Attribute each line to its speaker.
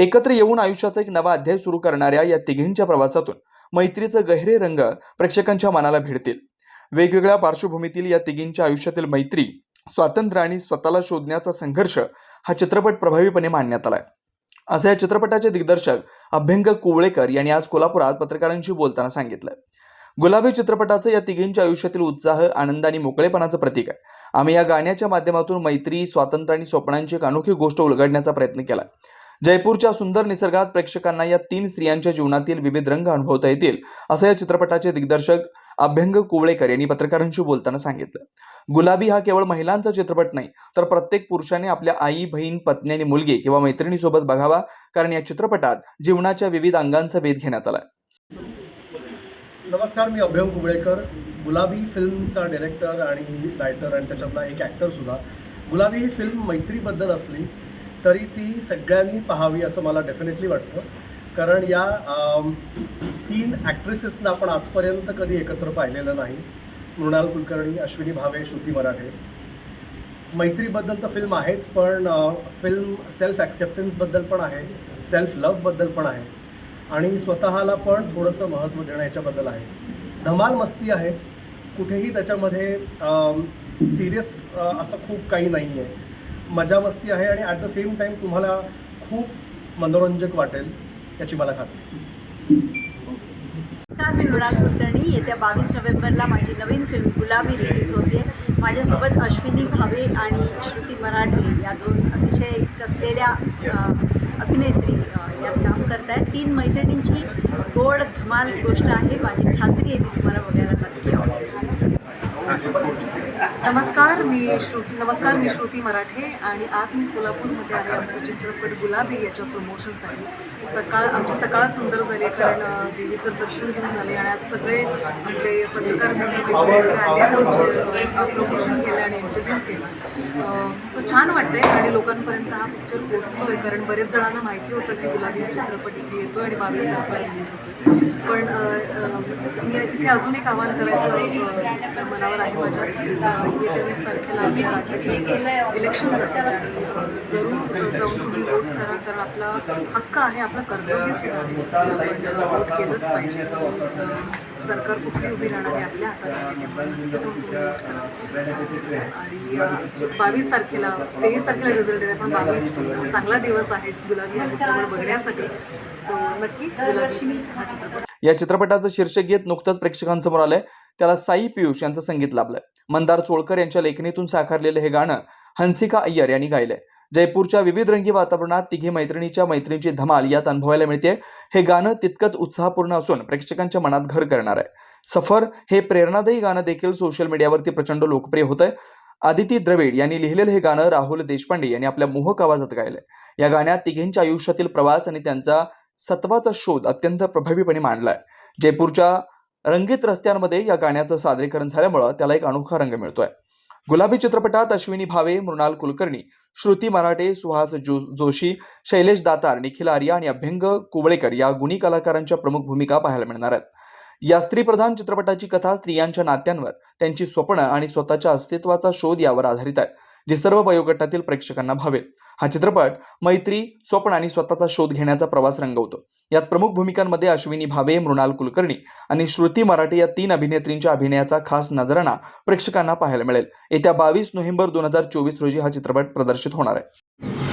Speaker 1: एकत्र येऊन आयुष्याचा एक नवा अध्याय सुरू करणाऱ्या या तिघींच्या प्रवासातून मैत्रीचे गहिरे रंग प्रेक्षकांच्या मनाला भिडतील. वेगवेगळ्या पार्श्वभूमीतील या तिघींच्या आयुष्यातील मैत्री स्वातंत्र्य आणि स्वतःला शोधण्याचा संघर्ष हा चित्रपट प्रभावीपणे मांडण्यात आलाय. असं या चित्रपटाचे दिग्दर्शक अभ्यंग कुवळेकर यांनी आज कोल्हापुरात पत्रकारांशी बोलताना सांगितलंय. गुलाबी चित्रपटाचं या तिघींच्या आयुष्यातील उत्साह आनंद आणि मोकळेपणाचं प्रतीक आहे. आम्ही या गाण्याच्या माध्यमातून मैत्री स्वातंत्र्य आणि स्वप्नांची एक अनोखी गोष्ट उलगडण्याचा प्रयत्न केला जयपूरच्या सुंदर निसर्गात प्रेक्षकांना या तीन स्त्रियांच्या जीवनातील विविध रंग अनुभवता येतील असं या चित्रपटाचे दिग्दर्शक अभ्यंग कुवळेकर यांनी पत्रकारांशी बोलताना सांगितलं. गुलाबी हा केवळ महिलांचा चित्रपट नाही तर प्रत्येक पुरुषाने आपल्या आई बहीण पत्नी आणि मुलगी किंवा मैत्रिणीसोबत बघावा कारण या चित्रपटात जीवनाच्या विविध अंगांचा वेध घेण्यात आला.
Speaker 2: नमस्कार मी अभ्यंग कुबळेकर गुलाबी फिल्मचा डिरेक्टर आणि रायटर आणि त्याच्यातला एक ॲक्टरसुद्धा गुलाबी ही फिल्म मैत्रीबद्दल असली तरी ती सगळ्यांनी पाहावी असं मला डेफिनेटली वाटतं. कारण या तीन ॲक्ट्रेसेसना आपण आजपर्यंत कधी एकत्र पाहिलेलं नाही. मृणाल कुलकर्णी अश्विनी भावे श्रुती मराठे. मैत्रीबद्दल तर फिल्म आहेच पण फिल्म सेल्फ ॲक्सेप्टन्सबद्दल पण आहे सेल्फ लव्हबद्दल पण आहे. आणि स्वतःला पण थोडंसं महत्त्व देणं याच्याबद्दल आहे. धमाल मस्ती आहे. कुठेही त्याच्यामध्ये सिरियस असं खूप काही नाही आहे मजा मस्ती आहे आणि ॲट द सेम टाईम तुम्हाला खूप मनोरंजक वाटेल याची मला खात्री.
Speaker 3: नमस्कार मी मृणाल कुलकर्णी. येत्या बावीस नोव्हेंबरला माझी नवीन फिल्म गुलाबी रिलीज होते. माझ्यासोबत अश्विनी भावे आणि श्रुती मराठे या दोन अतिशय कसलेल्या अभिनेत्री यात काम करत आहेत तीन मैत्रिणींची गोड धमाल गोष्ट आहे. माझी खात्री आहे ती तुम्हाला बघायला
Speaker 4: नमस्कार मी श्रुती नमस्कार मी श्रुती मराठे आणि आज मी कोल्हापूरमध्ये आहे आमचं चित्रपट गुलाबी याच्या प्रमोशनसाठी सकाळ आमची सकाळ सुंदर झाली कारण देवीचं दर्शन घेऊन झाले आणि आज सगळे आपले पत्रकार मित्र मैत्रिणी आले आमचे प्रमोशन केलं आणि इंटरव्ह्यूज केला. सो छान वाटतंय आणि लोकांपर्यंत हा पिक्चर पोचतोय कारण बरेच जणांना माहिती होतं की गुलाबी हा चित्रपट इथे येतो आणि बावीस तारखेला रिलीज होतो पण मी इथे अजून एक आवाहन करायचं मनावर आहे माझ्या येत्या वीस तारखेला आपल्या राज्याचे इलेक्शन आहेत आणि जरूर जाऊन तुम्ही वोट करा. कारण आपला हक्क आहे आपलं कर्तव्य सुद्धा आहे. आपण वोट केलंच पाहिजे. सरकार कुठली उभी राहणार आहे आपल्या हातात आहे त्यामुळे नक्की जाऊन तुम्ही वोट करा. आणि बावीस तारखेला तेवीस तारखेला रिझल्ट येते पण बावीस चांगला दिवस आहे गुलाबी हा चित्रपट बघण्यासाठी. सो नक्की गुलाबी हा चित्रपट.
Speaker 1: या चित्रपटाचं शीर्षक गीत नुकतंच प्रेक्षकांसमोर आलंय. त्याला साई पियुष यांचं संगीत लाभलंय. मंदार चोळकर यांच्या लेखणीतून साकारलेलं हे गाणं हंसिका अय्यर यांनी गायलंय. जयपूरच्या विविध रंगी वातावरणात तिघी मैत्रिणीच्या मैत्रिणीची धमाल यात अनुभवायला मिळते हे गाणं तितकंच उत्साहपूर्ण असून प्रेक्षकांच्या मनात घर करणार आहे. सफर हे प्रेरणादायी गाणं देखील सोशल मीडियावरती प्रचंड लोकप्रिय होत आहे आदिती द्रविड यांनी लिहिलेलं हे गाणं राहुल देशपांडे यांनी आपल्या मोहक आवाजात गायलंय. या गाण्यात तिघींच्या आयुष्यातील प्रवास आणि त्यांचा सत्वाचा शोध अत्यंत प्रभावीपणे मांडलाय. जयपूरच्या रंगीत रस्त्यांमध्ये या गाण्याचं सादरीकरण झाल्यामुळं त्याला एक अनोखा रंग मिळतोय. गुलाबी चित्रपटात अश्विनी भावे मृणाल कुलकर्णी श्रुती मराठे सुहास जो जोशी शैलेश दातार निखिल आर्या आणि अभ्यंग कुबळेकर या गुणी कलाकारांच्या प्रमुख भूमिका पाहायला मिळणार आहेत. या स्त्रीप्रधान चित्रपटाची कथा स्त्रियांच्या नात्यांवर त्यांची स्वप्न आणि स्वतःच्या अस्तित्वाचा शोध यावर आधारित आहे जे सर्व वयोगटातील प्रेक्षकांना भावेल. हा चित्रपट मैत्री स्वप्न आणि स्वतःचा शोध घेण्याचा प्रवास रंगवतो. यात प्रमुख भूमिकांमध्ये अश्विनी भावे मृणाल कुलकर्णी आणि श्रुती मराठे या तीन अभिनेत्रींच्या अभिनयाचा खास नजराणा प्रेक्षकांना पाहायला मिळेल. येत्या बावीस नोव्हेंबर दोन हजार चोवीस रोजी हा चित्रपट प्रदर्शित होणार आहे.